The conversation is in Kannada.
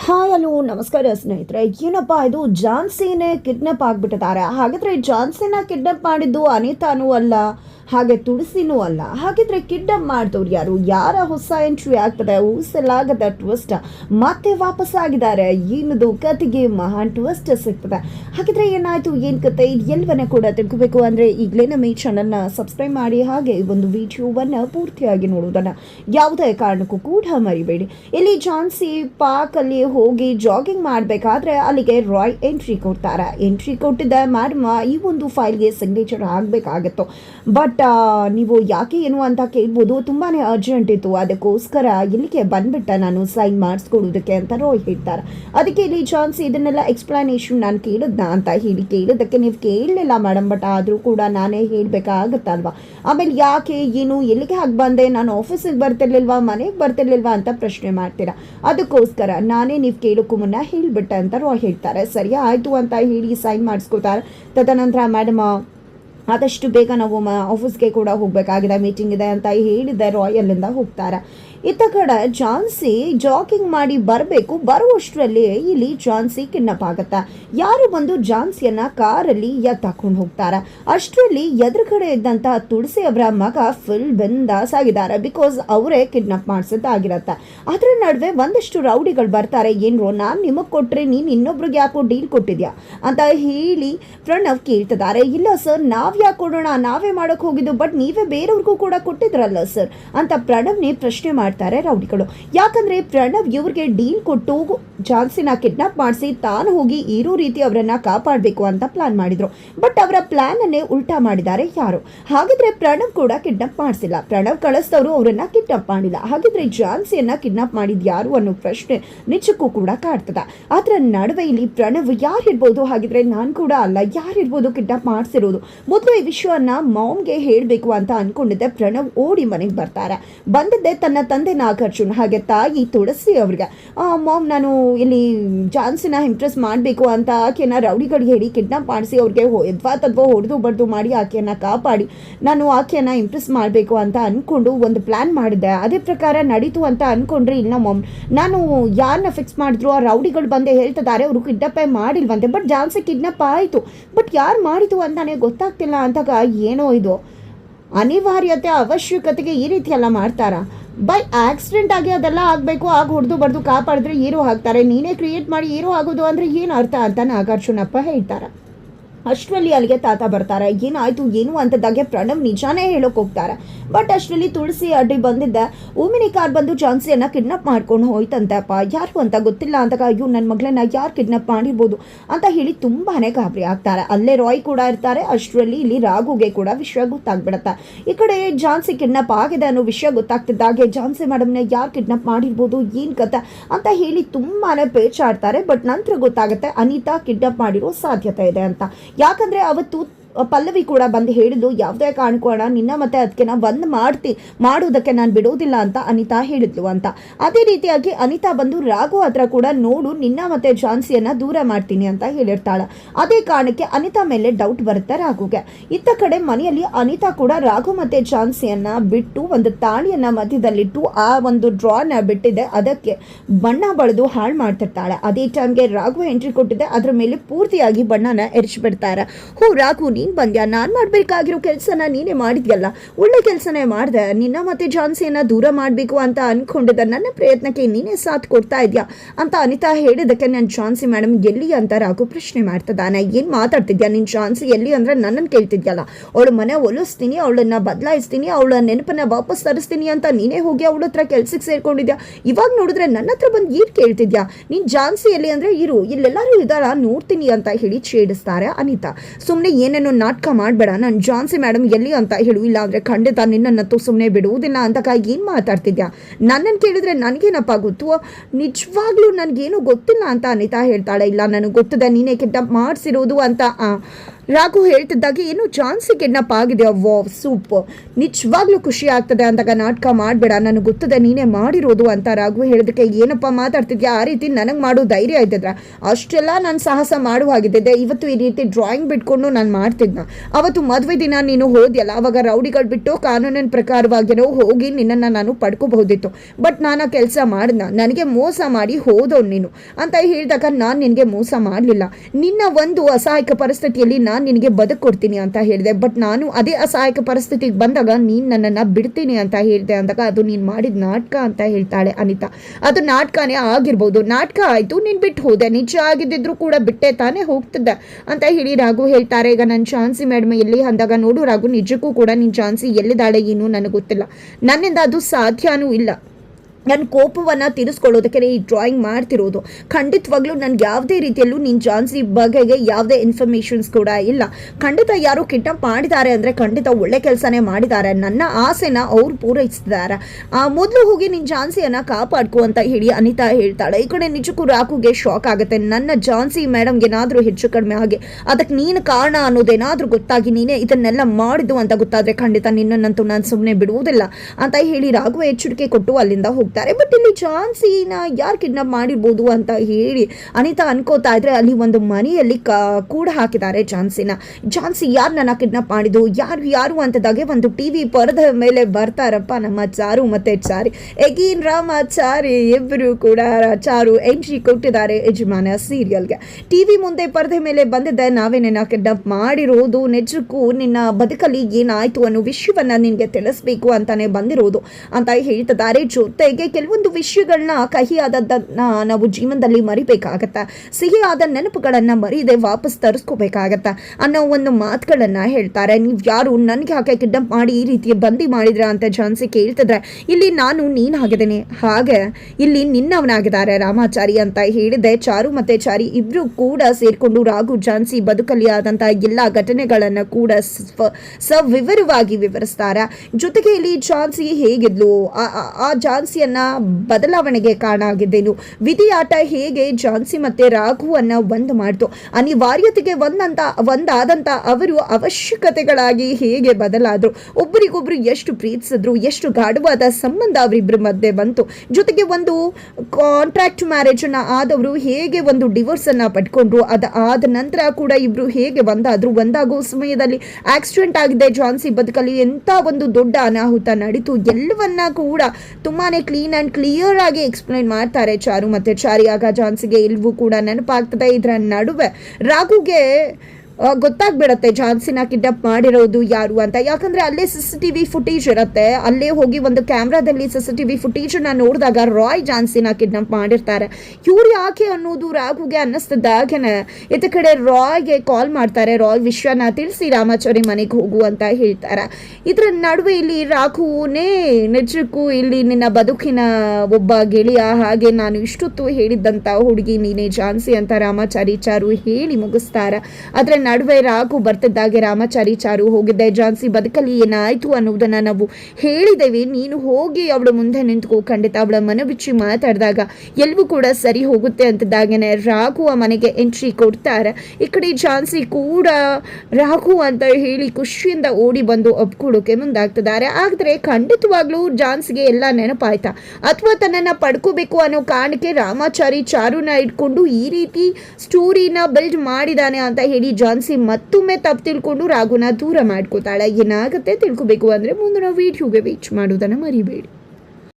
ಹಾಯ್ ಹಲೋ ನಮಸ್ಕಾರ ಸ್ನೇಹಿತರೆ. ಏನಪ್ಪ ಇದು ಜಾನ್ಸಿನೇ ಕಿಡ್ನಪ್ ಆಗ್ಬಿಟ್ಟಿದ್ದಾರೆ. ಹಾಗಿದ್ರೆ ಜಾನ್ಸಿನ ಕಿಡ್ನಪ್ ಮಾಡಿದ್ದು ಅನಿತಾನೂ ಅಲ್ಲ, ಹಾಗೆ ತುಳಸಿನೂ ಅಲ್ಲ. ಹಾಗಿದ್ರೆ ಕಿಡ್ನಪ್ ಮಾಡಿದವ್ರು ಯಾರು? ಯಾರ ಹೊಸ ಎಂಟ್ರಿ ಆಗ್ತದೆ? ಊಸಲಾಗದ ಟ್ವಿಸ್ಟ್ ಮತ್ತೆ ವಾಪಸ್ ಆಗಿದ್ದಾರೆ. ಏನದು ಕತೆಗೆ ಮಹಾನ್ ಟ್ವಿಸ್ಟ್ ಸಿಗ್ತದೆ. ಹಾಗಿದ್ರೆ ಏನಾಯ್ತು? ಏನು ಕತೆ? ಎಲ್ಲವನ್ನ ಕೂಡ ತಿಳ್ಕೋಬೇಕು ಅಂದ್ರೆ ಈಗಲೇ ನಮ್ಮ ಈ ಚಾನಲ್ನ ಸಬ್ಸ್ಕ್ರೈಬ್ ಮಾಡಿ, ಹಾಗೆ ಒಂದು ವಿಡಿಯೋವನ್ನ ಪೂರ್ತಿಯಾಗಿ ನೋಡುವುದನ್ನ ಯಾವುದೇ ಕಾರಣಕ್ಕೂ ಕೂಡ ಮರಿಬೇಡಿ. ಇಲ್ಲಿ ಜಾನ್ಸಿ ಪಾಕಲ್ಲಿ ಹೋಗಿ ಜಾಗಿಂಗ್ ಮಾಡಬೇಕಾದ್ರೆ ಅಲ್ಲಿಗೆ ರಾಯ್ ಎಂಟ್ರಿ ಕೊಡ್ತಾರೆ. ಎಂಟ್ರಿ ಕೊಟ್ಟಿದ್ದ ಮ್ಯಾಡಮ್ ಈ ಒಂದು ಫೈಲ್ಗೆ ಸಿಗ್ನೇಚರ್ ಆಗಬೇಕಾಗಿತ್ತು. ಬಟ್ ನೀವು ಯಾಕೆ ಏನು ಅಂತ ಕೇಳ್ಬೋದು. ತುಂಬಾ ಅರ್ಜೆಂಟ್ ಇತ್ತು. ಅದಕ್ಕೋಸ್ಕರ ಇಲ್ಲಿಗೆ ಬಂದ್ಬಿಟ್ಟ ನಾನು ಸೈನ್ ಮಾಡಿಸ್ಕೊಡೋದಕ್ಕೆ ಅಂತ ರಾಯ್ ಹೇಳ್ತಾರೆ. ಅದಕ್ಕೆ ಇಲ್ಲಿ ಚಾನ್ಸ್ ಇದನ್ನೆಲ್ಲ ಎಕ್ಸ್ಪ್ಲನೇಷನ್ ನಾನು ಕೇಳಿದ್ನ ಅಂತ ಹೇಳಿ ಕೇಳೋದಕ್ಕೆ ನೀವು ಕೇಳಲಿಲ್ಲ ಮೇಡಮ್ ಬಟ್ ಆದರೂ ಕೂಡ ನಾನೇ ಹೇಳಬೇಕಾಗತ್ತಲ್ವಾ? ಆಮೇಲೆ ಯಾಕೆ, ಏನು, ಎಲ್ಲಿಗೆ ಹಾಗೆ ಬಂದೆ? ನಾನು ಆಫೀಸಿಗೆ ಬರ್ತಿರ್ಲಿಲ್ವಾ? ಮನೆಗೆ ಬರ್ತಿರ್ಲಿಲ್ವಾ ಅಂತ ಪ್ರಶ್ನೆ ಮಾಡ್ತೀರಾ? ಅದಕ್ಕೋಸ್ಕರ ನಾನೇ ನೀವು ಕೇಳೋಕ್ಕೂ ಮುನ್ನ ಹೇಳಿಬಿಟ್ಟೆ ಅಂತ ರಾಯ್ ಹೇಳ್ತಾರೆ. ಸರಿ ಆಯಿತು ಅಂತ ಹೇಳಿ ಸೈನ್ ಮಾಡಿಸ್ಕೊಳ್ತಾರೆ. ತದನಂತರ ಮೇಡಮ್ ಆದಷ್ಟು ಬೇಗ ನಾವು ಮ ಆಫೀಸ್ಗೆ ಕೂಡ ಹೋಗಬೇಕಾಗಿದೆ ಮೀಟಿಂಗ್ ಇದೆ ಅಂತ ಹೇಳಿದೆ ರಾಯ್ ಅಲ್ಲಿಂದ ಹೋಗ್ತಾರೆ. ಇತ್ತ ಕಡೆ ಜಾನ್ಸಿ ಜಾಗಿಂಗ್ ಮಾಡಿ ಬರಬೇಕು, ಬರುವಷ್ಟರಲ್ಲಿ ಇಲ್ಲಿ ಜಾನ್ಸಿ ಕಿಡ್ನಪ್ ಆಗುತ್ತೆ. ಯಾರು ಬಂದು ಜಾನ್ಸಿಯನ್ನ ಕಾರಲ್ಲಿ ಎತ್ತಾಕೊಂಡು ಹೋಗ್ತಾರೆ? ಅಷ್ಟರಲ್ಲಿ ಎದುರುಗಡೆ ಇದ್ದಂಥ ತುಳಸಿ ಅವರ ಮಗ ಫುಲ್ ಬಿಂದಾಸ್ ಆಗಿದ್ದಾರೆ ಬಿಕಾಸ್ ಅವರೇ ಕಿಡ್ನಾಪ್ ಮಾಡಿಸಿದ್ದಾಗಿರತ್ತೆ. ಅದ್ರ ನಡುವೆ ಒಂದಷ್ಟು ರೌಡಿಗಳು ಬರ್ತಾರೆ. ಏನ್ರು, ನಾನು ನಿಮಗೆ ಕೊಟ್ಟರೆ ನೀನು ಇನ್ನೊಬ್ರಿಗೆ ಯಾಕೋ ಡೀಲ್ ಕೊಟ್ಟಿದ್ಯಾ? ಅಂತ ಹೇಳಿ ಪ್ರಣವ್ ಕೇಳ್ತಿದ್ದಾರೆ. ಇಲ್ಲ ಸರ್, ನಾವ್ ಯಾಕೆ ಕೊಡೋಣ? ನಾವೇ ಮಾಡೋಕೆ ಹೋಗಿದ್ದು, ಬಟ್ ನೀವೇ ಬೇರೆಯವ್ರಿಗೂ ಕೂಡ ಕೊಟ್ಟಿದ್ರಲ್ಲ ಸರ್? ಅಂತ ಪ್ರಣವ್ನೇ ಪ್ರಶ್ನೆ ಮಾಡ್ತಾರೆ ರೌಡಿಗಳು. ಯಾಕಂದ್ರೆ ಪ್ರಣವ್ ಇವ್ರಿಗೆ ಡೀಲ್ ಕೊಟ್ಟು ಜಾನ್ಸಿನ ಕಿಡ್ನಾಪ್ ಮಾಡಿಸಿ ತಾನು ಹೋಗಿ ಇರೋ ರೀತಿ ಅವರನ್ನ ಕಾಪಾಡಬೇಕು ಅಂತ ಪ್ಲಾನ್ ಮಾಡಿದ್ರು. ಬಟ್ ಅವರ ಪ್ಲಾನ್ ಅನ್ನೇ ಉಲ್ಟಾ ಮಾಡಿದ್ದಾರೆ ಯಾರು? ಹಾಗಿದ್ರೆ ಪ್ರಣವ್ ಕೂಡ ಕಿಡ್ನಾಪ್ ಮಾಡಿಸಿಲ್ಲ. ಪ್ರಣವ್ ಕಳಿಸಿದವರು ಅವರನ್ನ ಕಿಡ್ನಾಪ್ ಮಾಡಿಲ್ಲ. ಹಾಗಿದ್ರೆ ಜಾನ್ಸಿಯನ್ನ ಕಿಡ್ನಾಪ್ ಮಾಡಿದ್ ಯಾರು ಅನ್ನೋ ಪ್ರಶ್ನೆ ನಿಜಕ್ಕೂ ಕೂಡ ಕಾಡ್ತದ. ಅದರ ನಡುವೆ ಇಲ್ಲಿ ಪ್ರಣವ್ ಯಾರಿರ್ಬೋದು ಹಾಗಿದ್ರೆ ನಾನು ಕೂಡ ಅಲ್ಲ. ಯಾರಿರ್ಬೋದು ಕಿಡ್ನಾಪ್ ಮಾಡಿಸಿರೋದು? ಮೊದಲು ಈ ವಿಷಯವನ್ನ ಮಾಮ್ಗೆ ಹೇಳಬೇಕು ಅಂತ ಅನ್ಕೊಂಡಿದ್ದೆ. ಪ್ರಣವ್ ಓಡಿ ಮನೆಗೆ ಬರ್ತಾರೆ. ಬಂದದ್ದೇ ತನ್ನ ತಂದೆ ನಾಗಾರ್ಜುನ್, ಹಾಗೆ ತಾಯಿ ತುಳಸಿ ಅವ್ರಿಗೆ. ಮಾಮ್, ನಾನು ಇಲ್ಲಿ ಜಾನ್ಸಿನ ಇಂಪ್ರೆಸ್ ಮಾಡಬೇಕು ಅಂತ ಆಕೆನ ರೌಡಿಗಳಿಗೆ ಹೇಳಿ ಕಿಡ್ನಾಪ್ ಮಾಡಿಸಿ ಅವ್ರಿಗೆ ಎದ್ವಾ ತದ್ವಾ ಹೊಡೆದು ಬಡ್ದು ಮಾಡಿ ಆಕೆಯನ್ನ ಕಾಪಾಡಿ, ನಾನು ಆಕೆಯನ್ನ ಇಂಪ್ರೆಸ್ ಮಾಡಬೇಕು ಅಂತ ಅಂದ್ಕೊಂಡು ಒಂದು ಪ್ಲ್ಯಾನ್ ಮಾಡಿದ್ದೆ. ಅದೇ ಪ್ರಕಾರ ನಡೀತು ಅಂತ ಅಂದ್ಕೊಂಡ್ರೆ ಇಲ್ಲ ಮಾಮ್. ನಾನು ಯಾರನ್ನ ಫಿಕ್ಸ್ ಮಾಡಿದ್ರು, ಆ ರೌಡಿಗಳು ಬಂದೆ ಹೇಳ್ತಿದ್ದಾರೆ, ಅವರು ಕಿಡ್ನಾಪೇ ಮಾಡಿಲ್ವಂತೆ ಬಟ್ ಜಾನ್ಸಿ ಕಿಡ್ನಾಪ್ ಆಯಿತು. ಬಟ್ ಯಾರು ಮಾಡಿತು ಅಂತಾನೆ ಗೊತ್ತಾಗ್ತಿಲ್ಲ ಅಂತಾಗ ಏನೋ ಇದು. ಅನಿವಾರ್ಯತೆ ಅವಶ್ಯಕತೆಗೆ ಈ ರೀತಿ ಎಲ್ಲ ಮಾಡ್ತಾರಾ? ಬೈ ಆಕ್ಸಿಡೆಂಟ್ ಆಗಿ ಅದೆಲ್ಲ ಆಗಬೇಕು, ಆಗ ಹೊಡೆದು ಬಡ್ದು ಕಾಪಾಡಿದ್ರೆ ಹೀರೋ ಹಾಕ್ತಾರೆ. ನೀನೇ ಕ್ರಿಯೇಟ್ ಮಾಡಿ ಹೀರೋ ಆಗೋದು ಅಂದರೆ ಏನು ಅರ್ಥ ಅಂತ ನಾಗಾರ್ಜುನಪ್ಪ ಹೇಳ್ತಾರೆ? ಅಷ್ಟರಲ್ಲಿ ಅಲ್ಲಿಗೆ ತಾತ ಬರ್ತಾರೆ. ಏನಾಯ್ತು, ಏನು ಅಂತದಾಗೆ ಪ್ರಣವ್ ನಿಜಾನೇ ಹೇಳೋಕೆ ಹೋಗ್ತಾರೆ. ಬಟ್ ಅಷ್ಟರಲ್ಲಿ ತುಳಸಿ ಅಡ್ಡಿ ಬಂದಿದ್ದೆ ಓಮಿನಿ ಕಾರ್ ಬಂದು ಜಾನ್ಸಿಯನ್ನ ಕಿಡ್ನಾಪ್ ಮಾಡ್ಕೊಂಡು ಹೋಯ್ತಂತೆಪ್ಪ ಯಾರು ಅಂತ ಗೊತ್ತಿಲ್ಲ ಅಂತ ಅಯ್ಯೋ ನನ್ನ ಮಗಳನ್ನ ಯಾರು ಕಿಡ್ನಾಪ್ ಮಾಡಿರ್ಬೋದು ಅಂತ ಹೇಳಿ ತುಂಬಾ ಗಾಬರಿ ಆಗ್ತಾರೆ. ಅಲ್ಲೇ ರಾಯ್ ಕೂಡ ಇರ್ತಾರೆ, ಅಷ್ಟರಲ್ಲಿ ಇಲ್ಲಿ ರಾಘುಗೆ ಕೂಡ ವಿಷಯ ಗೊತ್ತಾಗ್ಬಿಡತ್ತೆ. ಈ ಕಡೆ ಜಾನ್ಸಿ ಕಿಡ್ನಾಪ್ ಆಗಿದೆ ಅನ್ನೋ ವಿಷಯ ಗೊತ್ತಾಗ್ತಿದ್ದಾಗೆ ಜಾನ್ಸಿ ಮೇಡಮ್ನ ಯಾರು ಕಿಡ್ನಾಪ್ ಮಾಡಿರ್ಬೋದು, ಏನು ಕತೆ ಅಂತ ಹೇಳಿ ತುಂಬಾನೇ ಪೇಚಾಡ್ತಾರೆ. ಬಟ್ ನಂತರ ಗೊತ್ತಾಗುತ್ತೆ, ಅನಿತಾ ಕಿಡ್ನಾಪ್ ಮಾಡಿರೋ ಸಾಧ್ಯತೆ ಇದೆ ಅಂತ. ಯಾಕಂದ್ರೆ ಅವತ್ತು ಪಲ್ಲವಿ ಕೂಡ ಬಂದು ಹೇಳಿದ್ಲು ಯಾವುದೇ ಕಾರಣಕ್ಕೂ ಅಣ್ಣ ನಿನ್ನ ಮತ್ತೆ ಅದಕ್ಕೆ ನಾ ಬಂದ್ ಮಾಡ್ತಿ ಮಾಡುವುದಕ್ಕೆ ನಾನು ಬಿಡೋದಿಲ್ಲ ಅಂತ ಅನಿತಾ ಹೇಳಿದ್ಲು ಅಂತ. ಅದೇ ರೀತಿಯಾಗಿ ಅನಿತಾ ಬಂದು ರಾಘು ಹತ್ರ ಕೂಡ ನೋಡು, ನಿನ್ನ ಮತ್ತೆ ಝಾನ್ಸಿಯನ್ನ ದೂರ ಮಾಡ್ತೀನಿ ಅಂತ ಹೇಳಿರ್ತಾಳೆ. ಅದೇ ಕಾರಣಕ್ಕೆ ಅನಿತಾ ಮೇಲೆ ಡೌಟ್ ಬರುತ್ತೆ ರಾಘುಗೆ. ಇತ್ತ ಕಡೆ ಮನೆಯಲ್ಲಿ ಅನಿತಾ ಕೂಡ ರಾಘು ಮತ್ತೆ ಝಾನ್ಸಿಯನ್ನ ಬಿಟ್ಟು ಒಂದು ತಾಳಿಯನ್ನ ಮಧ್ಯದಲ್ಲಿಟ್ಟು ಆ ಒಂದು ಡ್ರಾನ ಬಿಟ್ಟಿದೆ. ಅದಕ್ಕೆ ಬಣ್ಣ ಬಳಿದು ಹಾಳು ಮಾಡ್ತಿರ್ತಾಳೆ. ಅದೇ ಟೈಮ್ಗೆ ರಾಘು ಎಂಟ್ರಿ ಕೊಟ್ಟಿದೆ. ಅದರ ಮೇಲೆ ಪೂರ್ತಿಯಾಗಿ ಬಣ್ಣನ ಎರಚಿಬಿಡ್ತಾರೆ. ಹೋ, ರಾಘು ನೀನು ಬಂದ್ಯಾ? ನಾನು ಮಾಡಬೇಕಾಗಿರೋ ಕೆಲಸನ ನೀನೇ ಮಾಡಿದ್ಯಲ್ಲ. ಒಳ್ಳೆ ಕೆಲಸನೇ ಮಾಡಿದೆ. ನಿನ್ನ ಮತ್ತೆ ಜಾನ್ಸಿಯನ್ನು ದೂರ ಮಾಡಬೇಕು ಅಂತ ಅಂದ್ಕೊಂಡಿದ್ದ ನನ್ನ ಪ್ರಯತ್ನಕ್ಕೆ ನೀನೇ ಸಾಥ್ ಕೊಡ್ತಾ ಇದೆಯಾ? ಅಂತ ಅನಿತಾ ಹೇಳಿದಕ್ಕೆ ನಾನು ಜಾನ್ಸಿ ಮೇಡಮ್ ಎಲ್ಲಿ ಅಂತ ರಾಘು ಪ್ರಶ್ನೆ ಮಾಡ್ತದಾನೆ ಏನು ಮಾತಾಡ್ತಿದ್ಯಾ ನಿನ್ನ ಜಾನ್ಸಿ ಎಲ್ಲಿ ಅಂದ್ರೆ ನನ್ನನ್ನು ಕೇಳ್ತಿದ್ಯಲ್ಲ. ಅವಳು ಮನೆ ಒಲಿಸ್ತೀನಿ, ಅವಳನ್ನು ಬದಲಾಯಿಸ್ತೀನಿ, ಅವಳ ನೆನಪನ್ನು ವಾಪಸ್ ತರಿಸ್ತೀನಿ ಅಂತ ನೀನೇ ಹೋಗಿ ಅವಳ ಹತ್ರ ಕೆಲ್ಸಕ್ಕೆ ಸೇರ್ಕೊಂಡಿದ್ಯಾ? ಇವಾಗ ನೋಡಿದ್ರೆ ನನ್ನ ಹತ್ರ ಬಂದು ಏನು ಕೇಳ್ತಿದ್ಯಾ? ನೀನು ಜಾನ್ಸಿ ಎಲ್ಲಿ ಅಂದ್ರೆ ಇರು, ಇಲ್ಲೆಲ್ಲರೂ ಇದ್ದಾರ ನೋಡ್ತೀನಿ ಅಂತ ಹೇಳಿ ಛೇಡಿಸ್ತಾರೆ ಅನಿತಾ. ಸುಮ್ಮನೆ ಏನೇನೋ ನಾಟಕ ಮಾಡಬೇಡ. ನಾನು ಜಾನ್ಸಿ ಮೇಡಮ್ ಎಲ್ಲಿ ಅಂತ ಹೇಳು. ಇಲ್ಲ ಅಂದರೆ ಖಂಡಿತ ನಿನ್ನನ್ನಂತೂ ಸುಮ್ಮನೆ ಬಿಡುವುದಿಲ್ಲ ಅಂತ ಏನು ಮಾತಾಡ್ತಿದ್ಯಾ? ನನ್ನನ್ನು ಕೇಳಿದ್ರೆ ನನಗೇನಪ್ಪ ಗೊತ್ತು? ನಿಜವಾಗ್ಲೂ ನನಗೇನು ಗೊತ್ತಿಲ್ಲ ಅಂತ ಅನಿತಾ ಹೇಳ್ತಾಳೆ. ಇಲ್ಲ, ನನಗೆ ಗೊತ್ತಿದೆ. ನೀನೇ ಕೆಟ್ಟ ಮಾಡಿಸಿರೋದು ಅಂತ. ರಾಘು ಹೇಳ್ತಿದ್ದಾಗ ಏನು ಜಾನ್ಸಿ ಕಿಡ್ನಾಪ್ ಆಗಿದೆ ಅವ್ವ, ಸೂಪ್. ನಿಜವಾಗ್ಲೂ ಖುಷಿ ಆಗ್ತದೆ ಅಂದಾಗ ನಾಟಕ ಮಾಡಬೇಡ, ನನಗೆ ಗೊತ್ತದೆ ನೀನೇ ಮಾಡಿರೋದು ಅಂತ ರಾಘು ಹೇಳಿದಕ್ಕೆ, ಏನಪ್ಪ ಮಾತಾಡ್ತಿದ್ಯಾ? ಆ ರೀತಿ ನನಗೆ ಮಾಡೋ ಧೈರ್ಯ ಆಯ್ತದ್ರ ಅಷ್ಟೆಲ್ಲ ನಾನು ಸಾಹಸ ಮಾಡುವ ಹಾಗಿದ್ದೆ. ಇವತ್ತು ಈ ರೀತಿ ಡ್ರಾಯಿಂಗ್ ಬಿಟ್ಕೊಂಡು ನಾನು ಮಾಡ್ತಿದ್ನ. ಅವತ್ತು ಮದುವೆ ದಿನ ನೀನು ಹೋದ್ಯಲ್ಲ, ಅವಾಗ ರೌಡಿಗಳು ಬಿಟ್ಟು ಕಾನೂನಿನ ಪ್ರಕಾರವಾಗಿರೋ ಹೋಗಿ ನಿನ್ನನ್ನು ನಾನು ಪಡ್ಕೋಬಹುದಿತ್ತು. ಬಟ್ ನಾನು ಕೆಲಸ ಮಾಡ್ದ ನನಗೆ ಮೋಸ ಮಾಡಿ ಹೋದವ್ ನೀನು. ಅಂತ ಹೇಳಿದಾಗ, ನಾನು ನಿನಗೆ ಮೋಸ ಮಾಡಲಿಲ್ಲ. ನಿನ್ನ ಒಂದು ಅಸಹಾಯಕ ಪರಿಸ್ಥಿತಿಯಲ್ಲಿ ನಾನು ನಿನಗೆ ಬದುಕೊಡ್ತೀನಿ ಅಂತ ಹೇಳಿದೆ. ಬಟ್ ನಾನು ಅದೇ ಅಸಹಾಯಕ ಪರಿಸ್ಥಿತಿಗೆ ಬಂದಾಗ ನೀನು ನನ್ನನ್ನು ಬಿಡ್ತೀನಿ ಅಂತ ಹೇಳಿದೆ ಅಂದಾಗ ಅದು ನೀನು ಮಾಡಿದ ನಾಟಕ ಅಂತ ಹೇಳ್ತಾಳೆ ಅನಿತಾ. ಅದು ನಾಟಕನೇ ಆಗಿರ್ಬೋದು. ನಾಟಕ ಆಯಿತು, ನೀನು ಬಿಟ್ಟು ಹೋದೆ. ನಿಜ ಆಗಿದ್ದಿದ್ರು ಕೂಡ ಬಿಟ್ಟೆ ತಾನೇ ಹೋಗ್ತಿದ್ದೆ ಅಂತ ಹೇಳಿ ರಾಘು ಹೇಳ್ತಾರೆ. ಈಗ ನನ್ನ ಚಾನ್ಸಿ ಮೇಡಮ್ ಎಲ್ಲಿ ಅಂದಾಗ ನೋಡು ರಾಘು, ನಿಜಕ್ಕೂ ಕೂಡ ನಿನ್ನ ಚಾನ್ಸಿ ಎಲ್ಲಿದ್ದಾಳೆ ಏನು ನನಗೆ ಗೊತ್ತಿಲ್ಲ. ನನ್ನಿಂದ ಅದು ಸಾಧ್ಯನೂ ಇಲ್ಲ. ನನ್ನ ಕೋಪವನ್ನು ತೀರಿಸ್ಕೊಳ್ಳೋದಕ್ಕೆ ಈ ಡ್ರಾಯಿಂಗ್ ಮಾಡ್ತಿರೋದು. ಖಂಡಿತವಾಗ್ಲೂ ನನಗೆ ಯಾವುದೇ ರೀತಿಯಲ್ಲೂ ನಿನ್ನ ಜಾನ್ಸಿ ಬಗೆಗೆ ಯಾವುದೇ ಇನ್ಫಾರ್ಮೇಷನ್ಸ್ ಕೂಡ ಇಲ್ಲ. ಖಂಡಿತ ಯಾರು ಕಿಡ್ನಾಪ್ ಮಾಡಿದ್ದಾರೆ ಅಂದರೆ ಖಂಡಿತ ಒಳ್ಳೆ ಕೆಲಸನೇ ಮಾಡಿದ್ದಾರೆ. ನನ್ನ ಆಸೆನ ಅವ್ರು ಪೂರೈಸಿದ್ದಾರೆ ಆ ಮೊದಲು ಹೋಗಿ ನಿನ್ನ ಜಾನ್ಸಿಯನ್ನು ಕಾಪಾಡ್ಕೊ ಅಂತ ಹೇಳಿ ಅನಿತಾ ಹೇಳ್ತಾಳೆ. ಈ ಕಡೆ ನಿಜಕ್ಕೂ ರಾಕುಗೆ ಶಾಕ್ ಆಗುತ್ತೆ. ನನ್ನ ಜಾನ್ಸಿ ಮೇಡಮ್ಗೆ ಏನಾದರೂ ಹೆಚ್ಚು ಕಡಿಮೆ ಆಗಿ ಅದಕ್ಕೆ ನೀನು ಕಾರಣ ಅನ್ನೋದೇನಾದರೂ ಗೊತ್ತಾಗಿ ನೀನೇ ಇದನ್ನೆಲ್ಲ ಮಾಡಿದ್ದು ಅಂತ ಗೊತ್ತಾದರೆ ಖಂಡಿತ ನಿನ್ನನ್ನಂತೂ ನಾನು ಸುಮ್ಮನೆ ಬಿಡುವುದಿಲ್ಲ ಅಂತ ಹೇಳಿ ರಾಘು ಎಚ್ಚರಿಕೆ ಕೊಟ್ಟು ಅಲ್ಲಿಂದ ಹೋಗ್ತಾರೆ ಬಟ್ ಇಲ್ಲಿ ಚಾನ್ಸಿನ ಯಾರು ಕಿಡ್ನಾಪ್ ಮಾಡಿರ್ಬೋದು ಅಂತ ಹೇಳಿ ಅನಿತಾ ಅನ್ಕೋತಾ ಇದ್ರೆ ಅಲ್ಲಿ ಒಂದು ಮನೆಯಲ್ಲಿ ಕೂಡ ಹಾಕಿದ್ದಾರೆ ಚಾನ್ಸಿನ ಚಾನ್ಸಿ ಯಾರು ನನ್ನ ಕಿಡ್ನಾಪ್ ಮಾಡಿದ್ದು? ಯಾರು ಯಾರು ಅಂತದಾಗೆ ಒಂದು ಟಿ ವಿ ಪರದ ಮೇಲೆ ಬರ್ತಾರಪ್ಪ ನಮ್ಮ ಚಾರು ಮತ್ತೆ ಚಾರಿ. ಎಗೀನ್ ರಾಮ, ಚಾರಿ ಇಬ್ಬರು ಕೂಡ ಚಾರು ಎಂಟ್ರಿ ಕೊಟ್ಟಿದ್ದಾರೆ ಯಜಮಾನ ಸೀರಿಯಲ್ಗೆ ಟಿ ವಿ ಮುಂದೆ ಪರದೆ ಮೇಲೆ ಬಂದಿದ್ದೆ ನಾವೇ ನಿನ್ನ ಕಿಡ್ನಾಪ್ ಮಾಡಿರೋದು? ನಿಜಕ್ಕೂ ನಿನ್ನ ಬದುಕಲ್ಲಿ ಏನಾಯ್ತು ಅನ್ನೋ ವಿಷಯವನ್ನ ನಿನಗೆ ತಿಳಿಸ್ಬೇಕು ಅಂತಾನೆ ಬಂದಿರೋದು ಅಂತ ಹೇಳ್ತಿದ್ದಾರೆ ಜೊತೆಗೆ ಕೆಲವೊಂದು ವಿಷಯಗಳನ್ನ ಕಹಿಯಾದದ್ದನ್ನ ನಾವು ಜೀವನದಲ್ಲಿ ಮರಿಬೇಕಾಗತ್ತಾ. ಸಿಹಿಯಾದ ನೆನಪುಗಳನ್ನ ಮರೀದೆ ವಾಪಸ್ ತರಿಸ್ಕೋಬೇಕಾಗತ್ತ ಅನ್ನೋ ಒಂದು ಮಾತುಗಳನ್ನ ಹೇಳ್ತಾರೆ. ನೀವು ಯಾರು ನನಗೆ ಹಾಗೆ ಕಿಡ್ನಪ್ ಮಾಡಿ ಈ ರೀತಿ ಬಂದಿ ಮಾಡಿದ್ರ ಅಂತ ಜಾನ್ಸಿ ಕೇಳ್ತಿದ್ರೆ, ಇಲ್ಲಿ ನಾನು ನೀನಾಗಿದ್ದೇನೆ. ಹಾಗೆ ಇಲ್ಲಿ ನಿನ್ನವನಾಗಿದ್ದಾರೆ ರಾಮಾಚಾರಿ ಅಂತ ಹೇಳಿದೆ. ಚಾರು ಮತ್ತೆ ಚಾರಿ ಇಬ್ರು ಕೂಡ ಸೇರಿಕೊಂಡು ರಾಘು ಜಾನ್ಸಿ ಬದುಕಲಿ ಆದಂತಹ ಎಲ್ಲಾ ಘಟನೆಗಳನ್ನ ಕೂಡ ಸ್ವ- ಸವಿವರವಾಗಿ ವಿವರಿಸ್ತಾರ. ಜೊತೆಗೆ ಇಲ್ಲಿ ಜಾನ್ಸಿ ಹೇಗಿದ್ಲು? ಆ- ಆ- ಆ ಬದಲಾವಣೆಗೆ ಕಾರಣ ಆಗಿದ್ದೇನು ವಿಧಿಯಾಟ ಹೇಗೆ ಜಾನ್ಸಿ ಮತ್ತೆ ರಾಘುವನ್ನ ಒಂದು ಮಾಡ್ತು? ಅನಿವಾರ್ಯತೆಗೆ ಒಂದಂತ, ಒಂದಾದಂತ ಅವರು ಅವಶ್ಯಕತೆಗಳಾಗಿ ಹೇಗೆ ಬದಲಾದ್ರು? ಒಬ್ಬರಿಗೊಬ್ರು ಎಷ್ಟು ಪ್ರೀತಿಸಿದ್ರು, ಎಷ್ಟು ಗಾಢವಾದ ಸಂಬಂಧ ಅವರಿಬ್ಬರ ಮಧ್ಯೆ ಬಂತು? ಜೊತೆಗೆ ಒಂದು ಕಾಂಟ್ರಾಕ್ಟ್ ಮ್ಯಾರೇಜ್ ಅನ್ನ ಆದವರು ಹೇಗೆ ಒಂದು ಡಿವೋರ್ಸ್ ಅನ್ನ ಪಡ್ಕೊಂಡ್ರು? ಅದ ಆದ ನಂತರ ಕೂಡ ಇಬ್ರು ಹೇಗೆ ಒಂದಾದ್ರು? ಒಂದಾಗೋ ಸಮಯದಲ್ಲಿ ಆಕ್ಸಿಡೆಂಟ್ ಆಗಿದೆ ಜಾನ್ಸಿ ಬದುಕಲ್ಲಿ ಎಂತ ಒಂದು ದೊಡ್ಡ ಅನಾಹುತ ನಡೀತು? ಎಲ್ಲವನ್ನ ಕೂಡ ತುಂಬಾನೇ ಕ್ಲೀನ್ ಅಂಡ್ ಕ್ಲಿಯರ್ ಆಗಿ ಎಕ್ಸ್ಪ್ಲೈನ್ ಮಾಡ್ತಾರೆ ಚಾರು ಮತ್ತು ಚಾರಿ ಆಗ ಜಾನ್ಸಿಗೆ ಇಲ್ವೂ ಕೂಡ ನೆನಪಾಗ್ತದೆ ಇದರ ನಡುವೆ ರಾಘುಗೆ ಗೊತ್ತಾಗ್ಬಿಡತ್ತೆ ಜಾನ್ಸಿನ ಕಿಡ್ನಾಪ್ ಮಾಡಿರೋದು ಯಾರು ಅಂತ. ಯಾಕಂದ್ರೆ ಅಲ್ಲೇ C C T V footage ಇರುತ್ತೆ. ಅಲ್ಲೇ ಹೋಗಿ ಒಂದು ಕ್ಯಾಮ್ರಾದಲ್ಲಿ ಸಿ ಸಿ ಟಿ ವಿ ಫುಟೇಜನ್ನ ನೋಡಿದಾಗ ರಾಯ್ ಜಾನ್ಸಿನ ಕಿಡ್ನಾಪ್ ಮಾಡಿರ್ತಾರೆ. ಇವ್ರು ಯಾಕೆ ಅನ್ನೋದು ರಾಘುಗೆ ಅನ್ನಿಸ್ತಿದ್ದಾಗೇನೆ ಇತ್ತ ಕಡೆ ರಾಯ್ಗೆ ಕಾಲ್ ಮಾಡ್ತಾರೆ. ರಾಯ್ ವಿಷಯನ ತಿಳಿಸಿ ರಾಮಾಚಾರಿ ಮನೆಗೆ ಹೋಗು ಅಂತ ಹೇಳ್ತಾರೆ. ಇದ್ರ ನಡುವೆ ಇಲ್ಲಿ ರಾಘುನೇ ನಿಜಕ್ಕೂ ಇಲ್ಲಿ ನಿನ್ನ ಬದುಕಿನ ಒಬ್ಬ ಗೆಳೆಯ. ಹಾಗೆ ನಾನು ಇಷ್ಟೊತ್ತು ಹೇಳಿದ್ದಂತ ಹುಡುಗಿ ನೀನೇ ಜಾನ್ಸಿ ಅಂತ ರಾಮಾಚಾರಿ ಚಾರು ಹೇಳಿ ಮುಗಿಸ್ತಾರೆ. ಅದರ ನಡುವೆ ರಾಘು ಬರ್ತಿದ್ದಾಗೆ ರಾಮಾಚಾರಿ ಚಾರು ಹೋಗಿದ್ದೆ. ಜಾನ್ಸಿ ಬದುಕಲಿ ಏನಾಯ್ತು ಅನ್ನೋದನ್ನ ನಾವು ಹೇಳಿದ್ದೇವೆ. ನೀನು ಹೋಗಿ ಅವಳ ಮುಂದೆ ನಿಂತ್ಕೋ. ಖಂಡಿತ ಅವಳ ಮನಬಿಚ್ಚಿ ಮಾತಾಡಿದಾಗ ಎಲ್ಲವೂ ಕೂಡ ಸರಿ ಹೋಗುತ್ತೆ ಅಂತಿದ್ದಾಗೆನೆ ರಾಘು ಆ ಮನೆಗೆ ಎಂಟ್ರಿ ಕೊಡ್ತಾರೆ. ಈ ಕಡೆ ಜಾನ್ಸಿ ಕೂಡ ರಾಘು ಅಂತ ಹೇಳಿ ಖುಷಿಯಿಂದ ಓಡಿ ಬಂದು ಒಪ್ಕೊಳ್ಳೋಕೆ ಮುಂದಾಗ್ತಿದ್ದಾರೆ. ಆದರೆ ಖಂಡಿತವಾಗ್ಲೂ ಜಾನ್ಸ್ಗೆ ಎಲ್ಲ ನೆನಪಾಯ್ತಾ? ಅಥವಾ ತನ್ನನ್ನ ಪಡ್ಕೋಬೇಕು ಅನ್ನೋ ಕಾರಣಕ್ಕೆ ರಾಮಾಚಾರಿ ಚಾರುನ ಇಟ್ಕೊಂಡು ಈ ರೀತಿ ಸ್ಟೋರಿನ ಬಿಲ್ಡ್ ಮಾಡಿದಾನೆ ಅಂತ ಹೇಳಿ ಜಾನ್ಸಿ ಮತ್ತೊಮ್ಮೆ ತಪ್ಪು ತಿಳ್ಕೊಂಡು ರಾಘುನ ದೂರ ಮಾಡ್ಕೋತಾಳೆ. ಏನಾಗುತ್ತೆ ತಿಳ್ಕೊಬೇಕು ಅಂದರೆ ಮುಂದಿನ ವೀಡಿಯೋಗೆ ವೀಚ್ ಮಾಡೋದನ್ನ ಮರಿಬೇಡಿ.